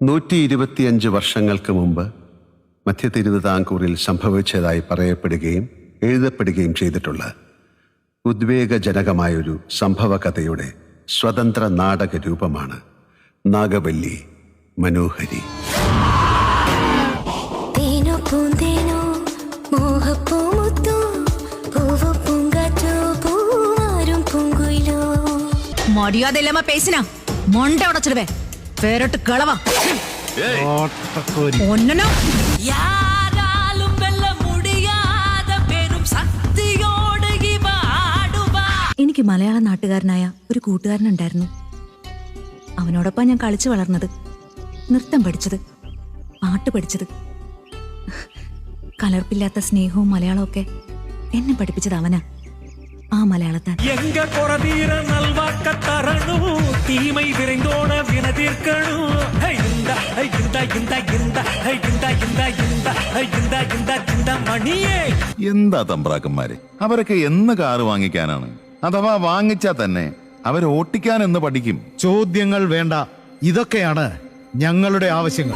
നൂറ്റി ഇരുപത്തിയഞ്ച് വർഷങ്ങൾക്ക് മുമ്പ് മധ്യ തിരുവിതാംകൂറിൽ സംഭവിച്ചതായി പറയപ്പെടുകയും എഴുതപ്പെടുകയും ചെയ്തിട്ടുള്ള ഉദ്വേഗജനകമായൊരു സംഭവ കഥയുടെ സ്വതന്ത്ര നാടക രൂപമാണ് നാഗവല്ലി മനോഹരി. തേനോ പൂന്തേനോ മൊണ്ട പൂവോ പൂങ്കാറ്റോ പൂവാരും പൂങ്കുയിലോ மரியாதை இல்லாம பேசினா மொண்டை உடச்சிடுவேன் பேரட்டு கிளவா ஒன்னும் யாராலும் வெல்ல முடியாத பெரும் சக்தியோடு இவ ஆடுவா എനിക്ക് മലയാള നാട്ടുകാരനായ ഒരു കൂട്ടുകാരനുണ്ടായിരുന്നു അവനോടൊപ്പം ഞാൻ കളിച്ചു വളർന്നത് നൃത്തം പഠിച്ചത് പാട്ട് പഠിച്ചത് കലർപ്പില്ലാത്ത സ്നേഹവും മലയാളവും ഒക്കെ എന്നെ പഠിപ്പിച്ചത് അവനാ ആ മലയാളത്താൻ எங்க குறதீர நல்வாக்க தரணும் தீமை എന്താ തമ്പ്രാക്കന്മാര്? അവരൊക്കെ എന്ന് കാറ് വാങ്ങിക്കാനാണ്. അഥവാ വാങ്ങിച്ചാ തന്നെ അവർ ഓട്ടിക്കാൻ എന്ന് പഠിക്കും. ചോദ്യങ്ങൾ വേണ്ട. ഇതൊക്കെയാണ് ഞങ്ങളുടെ ആവശ്യങ്ങൾ.